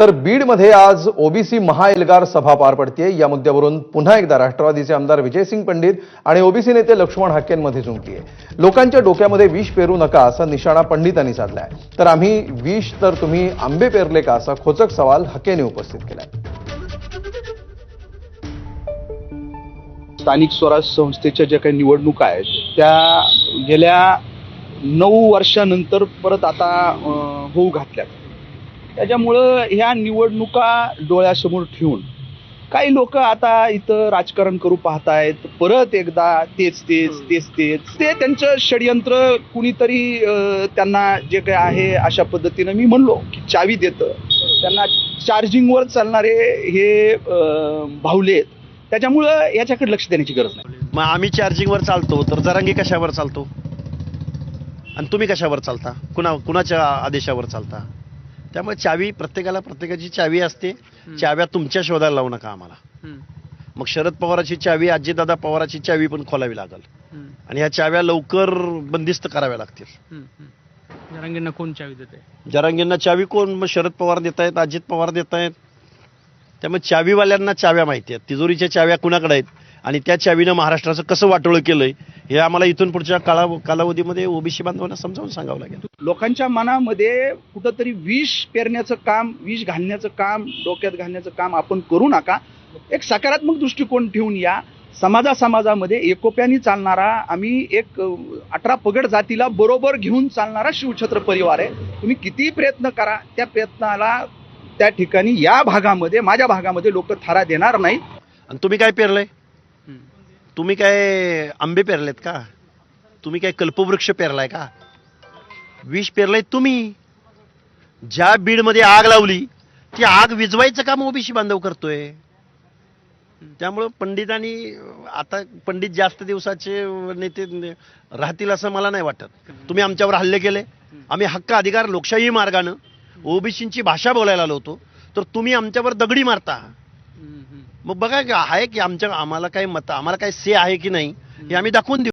तर बीडमध्ये आज ओबीसी महाएल्गार सभा पार पडते या मुद्द्यावरून पुन्हा एकदा राष्ट्रवादीचे आमदार विजयसिंग पंडित आणि ओबीसी नेते लक्ष्मण हाकेंमध्ये झुंकली आहे लोकांच्या डोक्यामध्ये विष पेरू नका असा निशाणा पंडितांनी साधलाय. तर आम्ही विष तर तुम्ही आंबे पेरले का असा खोचक सवाल हकेने उपस्थित केलाय. स्थानिक स्वराज संस्थेच्या ज्या काही निवडणुका आहेत त्या गेल्या नऊ वर्षानंतर परत आता होऊ घातल्यात. त्याच्यामुळं ह्या निवडणुका डोळ्यासमोर ठेवून काही लोक आता इथं राजकारण करू पाहतायत परत एकदा तेच तेच तेच तेच. ते त्यांचं षडयंत्र कुणीतरी त्यांना जे काही आहे अशा पद्धतीनं मी म्हणलो की चावी देतं. त्यांना चार्जिंगवर चालणारे हे भावले आहेत. त्याच्यामुळं याच्याकडे लक्ष देण्याची गरज नाही. मग आम्ही चार्जिंगवर चालतो तर जरांगी कशावर चालतो? आणि तुम्ही कशावर चालता? कुणा कुणाच्या आदेशावर चालता? त्यामुळे चावी प्रत्येकाला प्रत्येकाची चावी असते. चाव्या तुमच्या शोधायला लावू नका आम्हाला. मग शरद पवाराची चावी अजितदादा पवाराची चावी पण खोलावी लागल. आणि ह्या चाव्या लवकर बंदिस्त कराव्या लागतील. जरांगींना कोण चावी देते जरांगींना चावी कोण? मग शरद पवार देत आहेत अजित पवार देत आहेत त्यामुळे चावीवाल्यांना चाव्या माहिती आहेत. तिजोरीच्या चाव्या कुणाकडे आहेत? आणि त्या चावीनं महाराष्ट्राचं कसं वाटोळं केलंय हे आम्हाला इथून पुढच्या काळा कालावधीमध्ये ओबीसी बांधवांना समजावून सांगावं लागेल. लोकांच्या मनामध्ये कुठंतरी विष पेरण्याचं काम विष घालण्याचं काम डोक्यात घालण्याचं काम आपण करू नका. एक सकारात्मक दृष्टिकोन ठेवून या. समाजा समाजामध्ये एकोप्याने चालणारा आम्ही एक अठरा पगड जातीला बरोबर घेऊन चालणारा शिवछत्र परिवार आहे. तुम्ही कितीही प्रयत्न करा त्या प्रयत्नाला त्या ठिकाणी या भागामध्ये माझ्या भागामध्ये लोक थारा देणार नाही आणि तुम्ही काय पेरलंय? तुम्ही काय आंबे पेरलेत का? तुम्ही काय कल्पवृक्ष पेरलाय का? विष पेरलाय तुम्ही. ज्या बीडमध्ये आग लावली ती आग विजवायचं काम ओबीसी बांधव करतोय. त्यामुळं पंडितांनी आता पंडित जास्त दिवसाचे नेते राहतील असं मला नाही वाटत. तुम्ही आमच्यावर हल्ले केले. आम्ही हक्क अधिकार लोकशाही मार्गानं ओबीसींची भाषा बोलायला आलो होतो. तर तुम्ही आमच्यावर दगडी मारता. मग बघा आहे की आमच्या आम्हाला काही मत आम्हाला काही से आहे की नाही हे आम्ही दाखवून देऊ.